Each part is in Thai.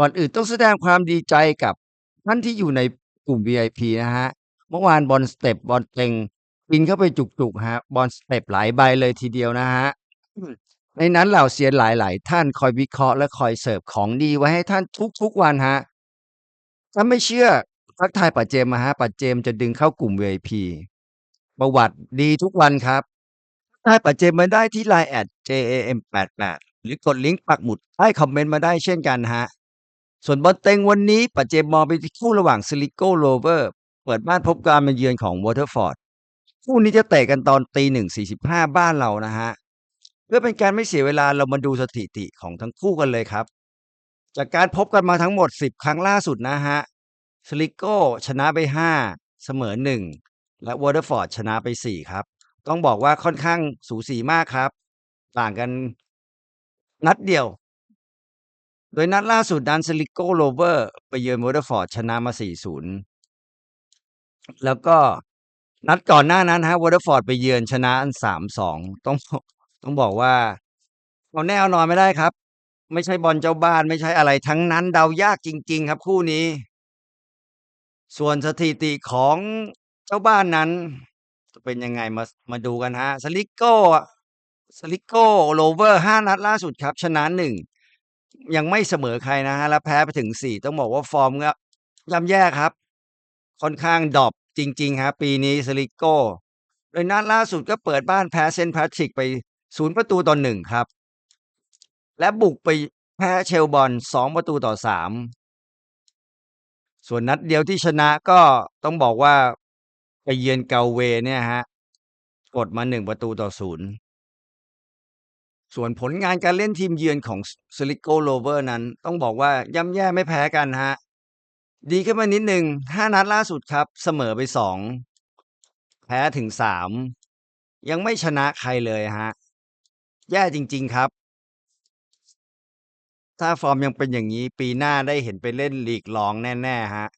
ก่อนอื่นต้องแสดงความดีใจกับท่านที่อยู่ในกลุ่ม VIP นะครับเมื่อวานบอลสเต็ปบอลเต็งกินเข้าไปจุกๆครับอลสเต็ปหลายใบเลยทีเดียวนะครับอืมในนั้นเหล่าเซียนหลาย ๆ ท่านคอยวิเคราะห์และคอยเสิร์ฟของดีไว้ให้ท่านทุกๆวันครับถ้าไม่เชื่อทักทายป๋าเจมส์มาครับป๋าเจมส์จะดึงเข้ากลุ่ม VIP ประวัติดีทุกวันครับทักทายป๋าเจมส์มาได้ที่ LINE @JAM88 หรือกดลิงก์ปักหมุดใต้คอมเมนต์มาได้เช่นกันครับ ส่วนบอลเต็งวันนี้ป๋าเจมองไปที่คู่ระหว่าง Sligo Rovers เปิดบ้านพบการมาเยือนของ Waterford คู่นี้จะเตะกันตอน1:45บ้านเรานะครับเพื่อเป็นการไม่เสียเวลาเรามาดูสถิติของทั้งคู่กันเลยครับ จากการพบกันมาทั้งหมด 10 ครั้งล่าสุดนะครับ Sligo ชนะไป 5 เสมอ 1 และ Waterford ชนะไป 4 ครับ ต้องบอกว่าค่อนข้างสูสีมากครับ ต่างกันนัดเดียว โดยนัดล่าสุดนั้น Sligo Rovers ไปเยือน Waterford ชนะมา 4-0 แล้วก็นัดก่อนหน้านั้นครับ Waterford ไปเยือนชนะ3-2 ต้องต้องบอกว่าเอาแน่เอานอนไม่ได้ครับ ไม่ใช่บอลเจ้าบ้านไม่ใช่อะไรทั้งนั้นเดายากจริง ๆ ครับคู่นี้ ส่วนสถิติของเจ้าบ้านนั้น จะเป็นยังไงมามาดูกันครับ Sligo อะ Sligo Rovers 5นัดล่าสุดครับ ชนะ1 ยังไม่เสมอใครนะครับและแพ้ไปถึง4ต้องบอกว่าฟอร์มก็ย่ำแย่ครับ ค่อนข้างดรอปจริง ๆ ครับ ปีนี้ Sligo โดยนัดล่าสุดก็เปิดบ้านแพ้ St. Patrick ไป0ประตูต่อ1ครับ และบุกไปแพ้ Shelbourne 2ประตูต่อ3ส่วนนัดเดียวที่ชนะก็ต้องบอกว่าไปเยือน Galway เนี่ยครับกดมา1ประตูต่อ0 ส่วนผลงานการเล่นทีมเยือนของ S Sligo Rovers นั้น ต้องบอกว่าย่ำแย่ไม่แพ้กันครับดีขึ้นมานิดหนึ่ง5นัดล่าสุดครับ เสมอไป2แพ้ถึง3ยังไม่ชนะใครเลยครับแย่จริง ๆครับ ถ้าฟอร์มยังเป็นอย่างงี้ปีหน้าได้เห็นไปเล่นลีกรองแน่ๆครับ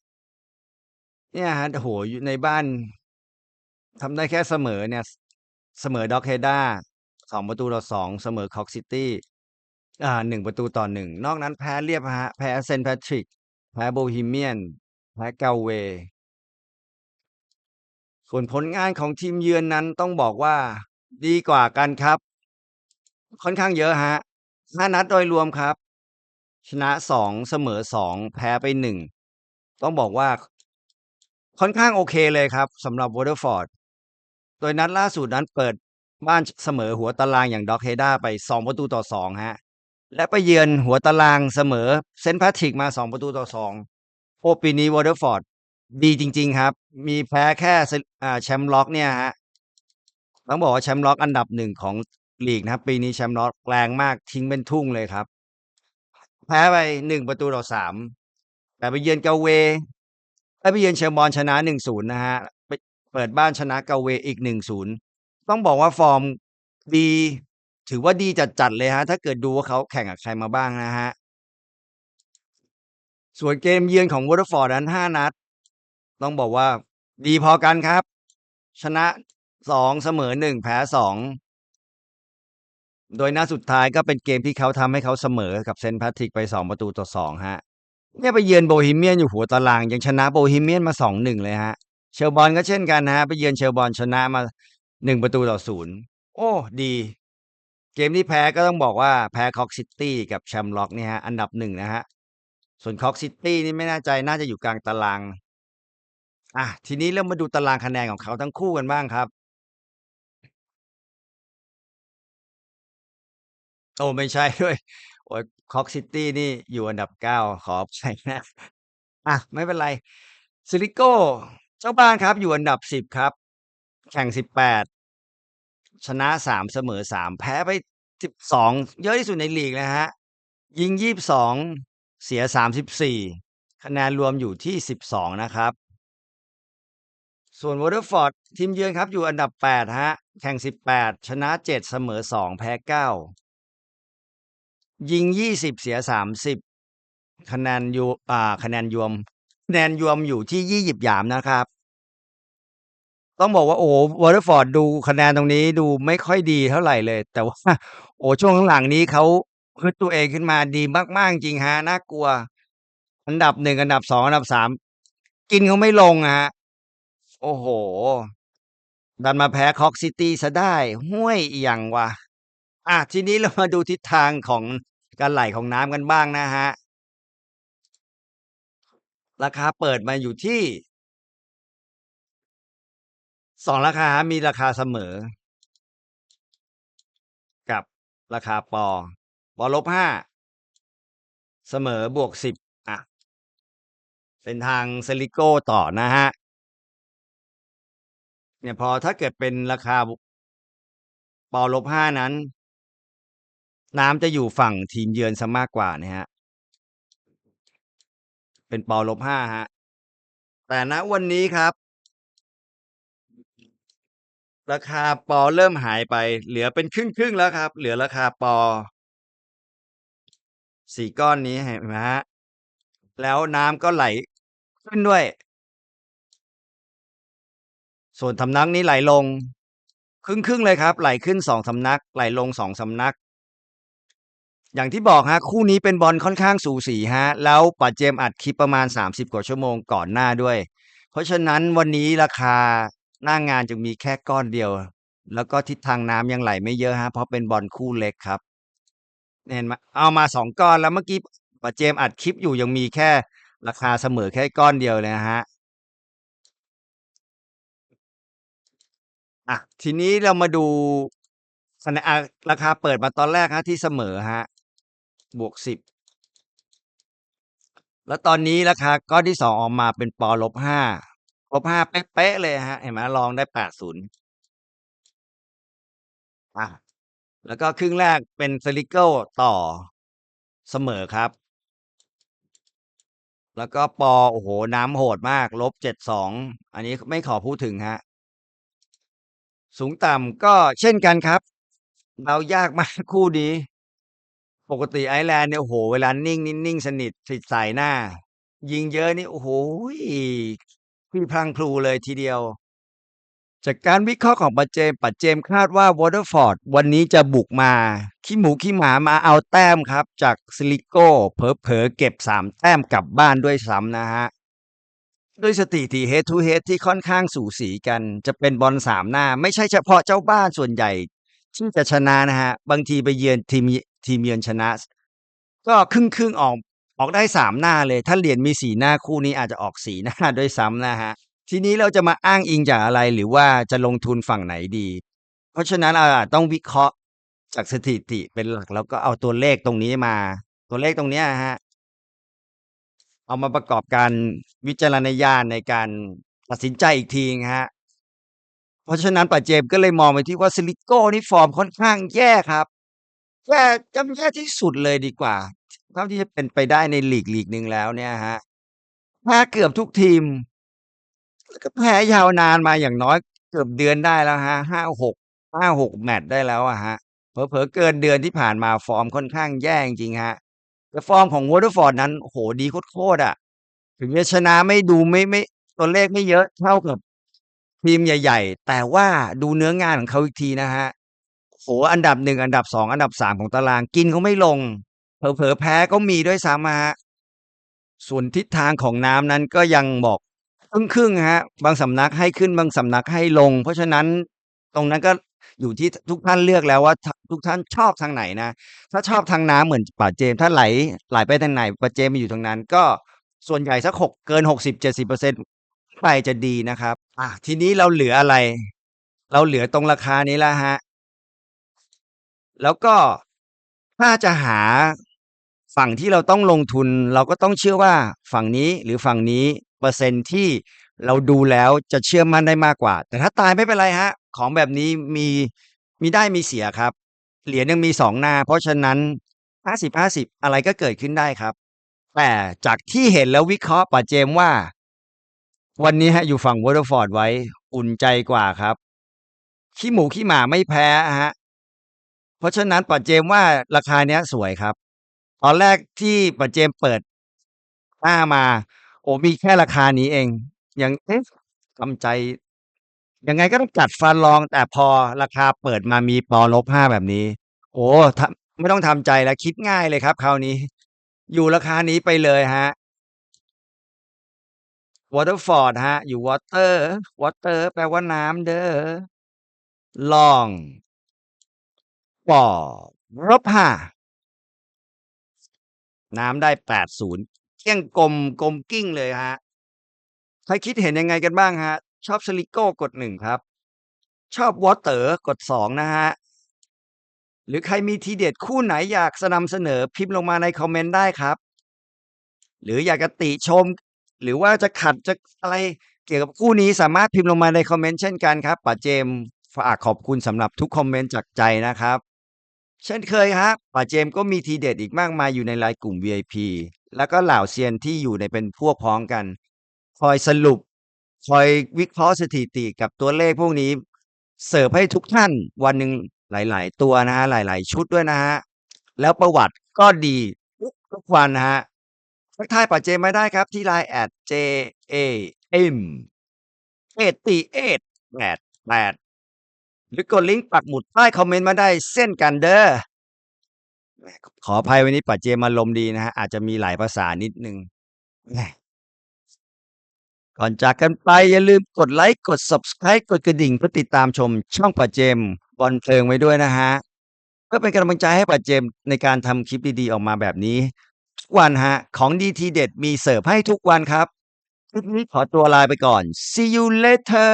เนี่ยครับโอ้โฮอยู่ในบ้านทำได้แค่เสมอเนี่ย เสมอด็อกเฮด้า Drogheda 2ประตูต่อ2เสมอ Cork City อ่า1ประตูต่อ1นอกนั้นแพ้เรียบครับแพ้ St. Patrick แพ้ Bohemian แพ้ Galway ส่วนผลงานของทีมเยือนนั้นต้องบอกว่าดีกว่ากันครับ ค่อนข้างเยอะครับ5นัดโดยรวมครับ ชนะ2เสมอ2แพ้ไป1ต้องบอกว่าค่อนข้างโอเคเลยครับสำหรับ Waterford โดยนัดล่าสุดนั้นเปิด บ้านเสมอหัวตารางอย่าง Drogheda ไป 2 ประตูต่อ2ครับและไปเยือนหัวตารางเสมอ St. Patrick มา 2 ประตูต่อ 2 โอปีนี้ Waterford ดีจริง ๆ ครับ มีแพ้แค่แชมป์ล็อกเนี่ยครับต้องบอกว่าแชมป์ล็อกอันดับ1ของลีกนะครับ ปีนี้แชมป์ล็อกแรงมากทิ้งเป็นทุ่งเลยครับ แพ้ไป1ประตูต่อ3แต่ไปเยือน Galway เอ๊ยไปเยือน Shelbourne ชนะ1-0นะครับไปเปิดบ้านชนะ Galway อีก1-0 ต้องบอกว่าฟอร์มดี ถือว่าดีจัดๆเลยครับถ้าเกิดดูว่าเขาแข่งกับใครมาบ้างนะครับส่วนเกมเยือนของ Waterford นั้น5นัด ต้องบอกว่าดีพอกันครับ ชนะ2เสมอ1แพ้2โดยนัดสุดท้ายก็เป็นเกมที่เขาทำให้เขาเสมอกับ St. Patrick ไป2ประตูต่อ2ครับเนี่ยไปเยือน Bohemian อยู่หัวตาราง ยังชนะ Bohemian มา2-1เลยครับ Shelbourne ก็เช่นกันนะครับไปเยือน Shelbourne ชนะมา 1ประตูต่อ0โอ้ดี เกมที่แพ้ก็ต้องบอกว่าแพ้ Cork City กับแชมป์ล็อกเนี่ยครับอันดับ1นะครับส่วน Cork City นี่ไม่แน่ใจน่าจะอยู่กลางตาราง อะทีนี้เรามาดูตารางคะแนนของเขาทั้งคู่กันบ้างครับ โอ้ไม่ใช่ด้วยโอ๊ย Cork City นี่อยู่อันดับ9ขออภัยนะอะไม่เป็นไร Sligo เจ้าบ้านครับอยู่อันดับ10ครับ แข่ง18 ชนะ3เสมอ3แพ้ไป12เยอะที่สุดในลีกเลยครับยิง22เสีย34คะแนนรวมอยู่ที่12นะครับ ส่วน Waterford ทีมเยือนครับอยู่อันดับ8ครับแข่ง18ชนะ7เสมอ2แพ้9ยิง20เสีย30คะแนนยูอ่าคะแนนยวมคะแนนยวมอยู่ที่ยี่หยิบหยามนะครับ ต้องบอกว่าโอ้โฮ Waterford ดูคะแนนตรงนี้ดูไม่ค่อยดีเท่าไหร่เลย แต่ว่า โอ้ช่วงหลังๆนี้เขาฮึดตัวเองขึ้นมาดีมากๆจริงๆครับน่ากลัว อันดับ1อันดับ2อันดับ3กินเขาไม่ลงอะโอ้โฮดันมาแพ้ Cork City เสียได้ห้วยอิหยังวะอาทีนี้เรามาดูทิศทางของการไหลของน้ำกันบ้างนะครับราคาเปิดมาอยู่ที่ 2ราคามีราคาเสมอ กับราคาปอปอ -5 เสมอบวก10อะเป็นทาง Celico ต่อนะครับเนี่ยพอถ้าเกิดเป็นราคาปอลบปอ -5 นั้น น้ำจะอยู่ฝั่งทีมเยือนเสียมากกว่านะครับเป็นปอ -5 ครับแต่ณวันนี้ครับ ราคาปอเริ่มหายไป เหลือเป็นครึ่งๆแล้วครับ เหลือราคาปอ4ก้อนนี้เห็นไหมครับแล้วน้ำก็ไหลขึ้นด้วย ส่วนสำนักนี้ไหลลง ครึ่งๆเลยครับ ไหลขึ้น2สำนัก ไหลลง2สำนัก อย่างที่บอกครับคู่นี้เป็นบอลค่อนข้างสูสีครับแล้วป๋าเจมส์อัดคลิปประมาณ 30 กว่าชั่วโมงก่อนหน้าด้วย เพราะฉะนั้นวันนี้ราคา หน้างานจึงมีแค่ก้อนเดียว แล้วก็ทิศทางน้ำยังไหลไม่เยอะครับเพราะเป็นบอลคู่เล็กครับเห็นไหมเอามา2ก้อนแล้วเมื่อกี้ป๋าเจมอัดคลิปอยู่ยังมีแค่ราคาเสมอแค่ก้อนเดียวเลยนะครับอะทีนี้เรามาดูคะแนนอาราคาเปิดมาตอนแรกครับที่เสมอครับวก10แล้วตอนนี้ราคาก้อนที่2องออกมาเป็นปอลบห้า -5 -5 เป๊ะ ๆ เลยครับ เห็นไหมลองได้ 80 อา แล้วก็ครึ่งแรกเป็น Celico ต่อ เสมอครับ แล้วก็ปอ โอ้โฮ น้ำโหดมาก -72 อันนี้ไม่ขอพูดถึงครับ สูงต่ำก็เช่นกันครับ เดายาก มาก คู่นี้ ปกติไอร์แลนด์เนี่ย โอ้โฮ เวลานิ่งนี่นิ่งสนิทสิใส่หน้า ยิงเยอะนี่ โอ้โฮ พี่พรั่งพรูเลยทีเดียว จากการวิเคราะห์ของป๋าเจมป๋าเจมคาดว่า Waterford วันนี้จะบุกมา ขี้หมูขี้หมามาเอาแต้มครับ จาก Celico เผลอๆเก็บ 3 แต้มกลับบ้านด้วยซ้ำนะครับด้วยสถิติ Head to Head ที่ค่อนข้างสูสีกัน จะเป็นบอล3หน้า ไม่ใช่เฉพาะเจ้าบ้านส่วนใหญ่ที่จะชนะนะครับางทีไปเยือนทีมทีมเยือนชนะ ก็ครึ่งๆออก ออกได้3หน้าเลย ถ้าเหรียญมี4หน้าคู่นี้อาจจะออก4หน้าด้วยซ้ำนะครับทีนี้เราจะมาอ้างอิงจากอะไรหรือว่าจะลงทุนฝั่งไหนดี เพราะฉะนั้นเราต้องวิเคราะห์จากสถิติเป็นหลักแล้วก็เอาตัวเลขตรงนี้มา ตัวเลขตรงนี้ยอะเอามาประกอบการวิจารณญาณในการตัดสินใจอีกทีหนึ่งครับเพราะฉะนั้นป๋าเจมส์ก็เลยมองไปที่ว่า Celico นี่ฟอร์มค่อนข้างแย่ครับแย่ย่ำแย่ที่สุดเลยดีกว่า เท่าที่จะเป็นไปได้ในลีกลีกหนึ่งแล้วเนี่ยครับแพ้เกือบทุกทีมแล้วก็แพ้ยาวนานมาอย่างน้อยเกือบเดือนได้แล้วครับ5-6 5-6แมตช์ได้แล้วอะครับเผลอๆเกินเดือนที่ผ่านมาฟอร์มค่อนข้างแย่จริงๆครับแต่ฟอร์มของ Waterford นั้นโอ้โฮดีโคตรๆอะถึงจะชนะไม่ดูไม่ไม่ตัวเลขไม่เยอะเท่ากับทีมใหญ่ ๆ แต่ว่าดูเนื้องานของเขาอีกทีนะครับโอ้โฮอันดับ1อันดับ2อันดับ3ของตารางกินเขาไม่ลง เผลอๆแพ้ก็มีด้วยซ้ำอะส่วนทิศทางของน้ำนั้นก็ยังบอกครึ่งๆครับบางสำนักให้ขึ้นบางสำนักให้ลง เพราะฉะนั้นตรงนั้นก็อยู่ที่ทุกท่านเลือกแล้วว่าทุกท่านชอบทางไหนนะ ถ้าชอบทางน้ำเหมือนป๋าเจม ถ้าไหลไหลไปทางไหนป๋าเจมมาอยู่ทางนั้น ก็ส่วนใหญ่สัก6เกิน60-70%ไปจะดีนะครับอาทีนี้เราเหลืออะไร เราเหลือตรงราคานี้แล้วครับแล้วก็ถ้าจะหา ฝั่งที่เราต้องลงทุนเราก็ต้องเชื่อว่าฝั่งนี้หรือฝั่งนี้เปอร์เซ็นต์ที่เราดูแล้วจะเชื่อมั่นได้มากกว่า แต่ถ้าตายไม่เป็นไรครับของแบบนี้มีมีได้มีเสียครับ เหรียญยังมี2หน้า เพราะฉะนั้น 50-50 อะไรก็เกิดขึ้นได้ครับ แต่จากที่เห็นแล้ววิเคราะห์ป๋าเจมว่า วันนี้ครับอยู่ฝั่ง Waterford ไว้อุ่นใจกว่าครับ ขี้หมูขี้หมาไม่แพ้อะเพราะฉะนั้นป๋าเจมว่าราคาเนี้ยสวยครับ ตอนแรกที่ป๋าเจมส์เปิด หน้ามา โอ้มีแค่ราคานี้เอง ยัง เอ๊ะ ทำใจ ยังไงก็ต้องกัดฟันลอง แต่พอราคาเปิดมามีปอ -5 แบบนี้ โอ้โฮทไม่ต้องทำใจแล้ว คิดง่ายเลยครับคราวนี้ อยู่ราคานี้ไปเลยครับ Waterford ครับ อยู่ water water แปลว่าน้ำเด้อ long ปอลบ5 น้ำได้80เกลี้ยงกลมกลมกิ้งเลยครับใครคิดเห็นยังไงกันบ้างครับ ชอบ Sligo กด1ครับชอบ water กด2นะครับหรือใครมีทีเด็ดคู่ไหนอยากสนำเสนอพิมพ์ลงมาในคอมเมนต์ได้ครับ หรืออยากจะติชม หรือว่าจะขัดจะอะไรเกี่ยวกับคู่นี้สามารถพิมพ์ลงมาในคอมเมนต์เช่นกันครับป๋าเจมฝากขอบคุณสำหรับทุกคอมเมนต์จากใจนะครับ เช่นเคยครับป๋าเจมส์ก็มีทีเด็ดอีกมากมายอยู่ในไลน์กลุ่ม VIP แล้วก็เหล่าเซียนที่อยู่ในเป็นพวกพ้องกัน คอยสรุป คอยวิเคราะห์สถิติกับตัวเลขพวกนี้ เสิร์ฟให้ทุกท่านวันหนึ่งหลาย ๆ ตัวนะครับหลาย ๆ ชุดด้วยนะครับแล้วประวัติก็ดีทุกวันนะครับทักทายป๋าเจมส์มาได้ครับที่ LINE @JAM 84888 หรือกดลิงก์ปักหมุดใต้คอมเมนต์มาได้เช่นกันเด้อขออภัยวันนี้ป๋าเจมารมดีนะครับอาจจะมีหลายภาษานิดนึงก่อนจากกันไปอย่าลืมกดไลก์กด Subscribe กดกระดิ่งเพื่อติดตามชมช่องป๋าเจมบอลเพลิงไว้ด้วยนะครับเพื่อเป็นกำลังใจให้ป๋าเจมในการทำคลิปดีๆออกมาแบบนี้ ทุกวันครับของดีทีเด็ดมีเสิร์ฟให้ทุกวันครับคลิปนี้ขอตัวลาไปก่อน See you later